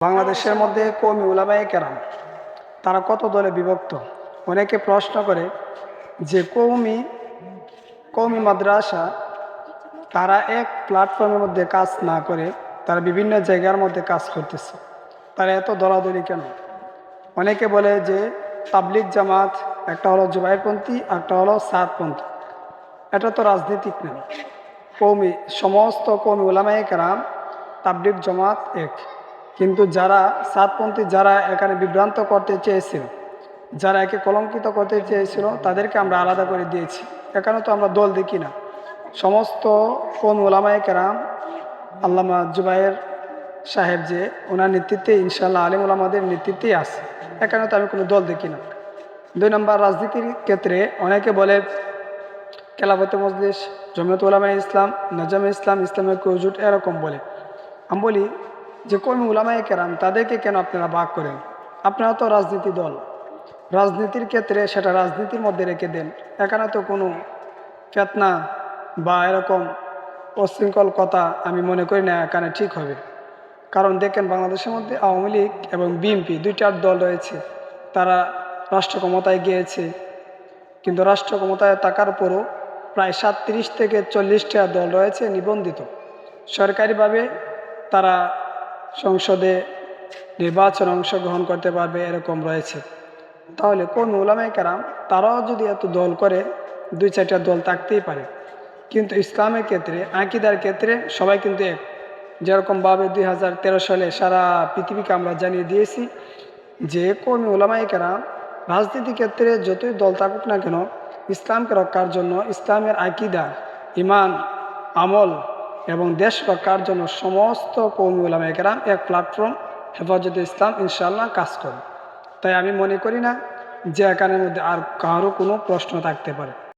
বাংলাদেশের মধ্যে কমি উলামায়ে কেরাম, তারা কত দলে বিভক্ত? অনেকে প্রশ্ন করে যে কৌমি কৌমি মাদ্রাসা, তারা এক প্ল্যাটফর্মের মধ্যে কাজ না করে, তারা বিভিন্ন জায়গার মধ্যে কাজ করতেছে। তারা এত দলাদলি কেন? অনেকে বলে যে তাবলিক জামাত, একটা হলো জুবাইরপন্থী, একটা হলো সাতপন্থী এটা তো রাজনীতিক না। কৌমি সমস্ত কৌমি ওলামায়ে কেরাম তাবলিক জামাত এক। কিন্তু যারা সাতপন্থী, যারা এখানে বিভ্রান্ত করতে চেয়েছিল, যারা একে কলঙ্কিত করতে চেয়েছিল, তাদেরকে আমরা আলাদা করে দিয়েছি। এখানে তো আমরা দল দেখি না। সমস্ত কোন ওলামায় কেরাম, আল্লামা জুবাইর সাহেব যে, ওনার নেতৃত্বে ইনশাল্লাহ আলিম ওলামাদের নেতৃত্বেই আছে। এখানে তো আমি কোনো দল দেখি না। দুই নম্বর রাজনীতির ক্ষেত্রে অনেকে বলে, খেলাফতে মজলিস, জমিয়ত উলামা ইসলাম, নজামে ইসলাম ইসলামের কৌজুট এরকম বলে। আমি বলি যে কমি উলামায়ে কেরাম, তাদেরকে কেন আপনারা ভাগ করেন? আপনারা তো রাজনীতি দল। রাজনীতির ক্ষেত্রে সেটা রাজনীতির মধ্যে রেখে দেন। এখানে তো কোনো ফেতনা বা এরকম অশৃঙ্খল কথা আমি মনে করি না, এখানে ঠিক হবে। কারণ দেখেন, বাংলাদেশের মধ্যে আওয়ামী লীগ এবং বিএনপি দুইটার দল রয়েছে। তারা রাষ্ট্র ক্ষমতায় গিয়েছে। কিন্তু রাষ্ট্র ক্ষমতায় থাকার পরও প্রায় সাতত্রিশ থেকে চল্লিশটা দল রয়েছে নিবন্ধিত। সরকারিভাবে তারা সংসদে নির্বাচন অংশগ্রহণ করতে পারবে এরকম রয়েছে। তাহলে কোন ওলামাই কারাম, তারাও যদি এত দল করে, দুই চারটা দল থাকতেই পারে। কিন্তু ইসলামের ক্ষেত্রে, আঁকিদার ক্ষেত্রে সবাই কিন্তু এক। যেরকমভাবে দুই হাজার তেরো সালে সারা পৃথিবীকে আমরা জানিয়ে দিয়েছি যে, কোন ওলামাই কারাম রাজনীতি ক্ষেত্রে যতই দল থাকুক না কেন, ইসলামকে রক্ষার জন্য ইসলামের আকিদা, ইমান, আমল এবং দেশ রক্ষার জন্য সমস্ত কৌমি ওলামাই একরাম এক প্ল্যাটফর্ম হেফাজতে ইসলাম ইনশাল্লাহ কাজ করে তাই আমি মনে করি না যে এখানের মধ্যে আর কারও কোনো প্রশ্ন থাকতে পারে।